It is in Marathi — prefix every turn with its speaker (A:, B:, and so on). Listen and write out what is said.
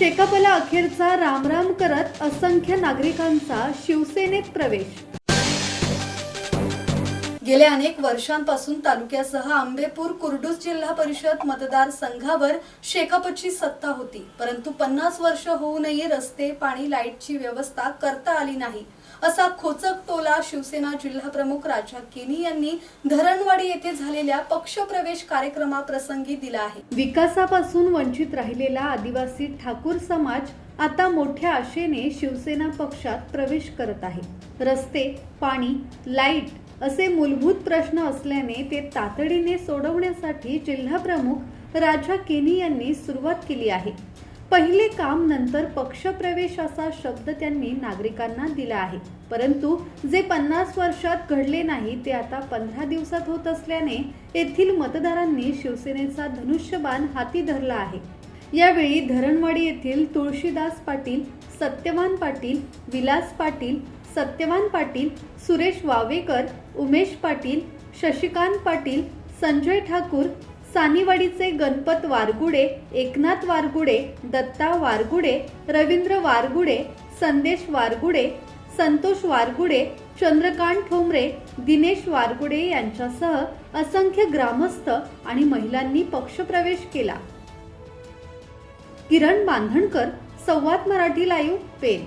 A: शेकापला अखेरचा रामराम करत असंख्य नागरिकांचा शिवसेनेत प्रवेश. गेल्या अनेक वर्षांपासून तालुक्यासह आंबेपूर कुर्डूस जिल्हा परिषद मतदार संघावर शेकापची सत्ता होती. परंतु पन्नास वर्ष होऊनही रस्ते पाणी लाईटची व्यवस्था करता आली नाही. असा खोचक टोला शिवसेना जिल्हा प्रमुख राजा केनी यांनी धरणवाडी येथे झालेल्या पक्षप्रवेश कार्यक्रमाप्रसंगी दिला आहे. विकासापासून वंचित राहिलेला आदिवासी ठाकूर समाज आता मोठ्या आशेने शिवसेना पक्षात प्रवेश करत आहे. रस्ते पाणी लाइट असे मूलभूत प्रश्न असल्याने ते तातडीने सोडवण्यासाठी जिल्हाप्रमुख राजा केनी यांनी सुरुवात केली आहे. पहिले काम नंतर पक्षप्रवेश असा शब्द त्यांनी नागरिकांना दिला आहे. परंतु जे पन्नास वर्षात घडले नाही ते आता पंधरा दिवसात होत असल्याने येथील मतदारांनी शिवसेनेचा धनुष्यबाण हाती धरला आहे. यावेळी धरणवाडी येथील तुळशीदास पाटील सत्यवान पाटील विलास पाटील सत्यवान पाटील सुरेश वावेकर उमेश पाटील शशिकांत पाटील संजय ठाकूर सानिवाडीचे गणपत वारगुडे एकनाथ वारगुडे दत्ता वारगुडे रवींद्र वारगुडे संदेश वारगुडे संतोष वारगुडे चंद्रकांत ठोंबरे दिनेश वारगुडे यांच्यासह असंख्य ग्रामस्थ आणि महिलांनी पक्षप्रवेश केला. किरण बांधणकर संवाद मराठी लाईव्ह पेन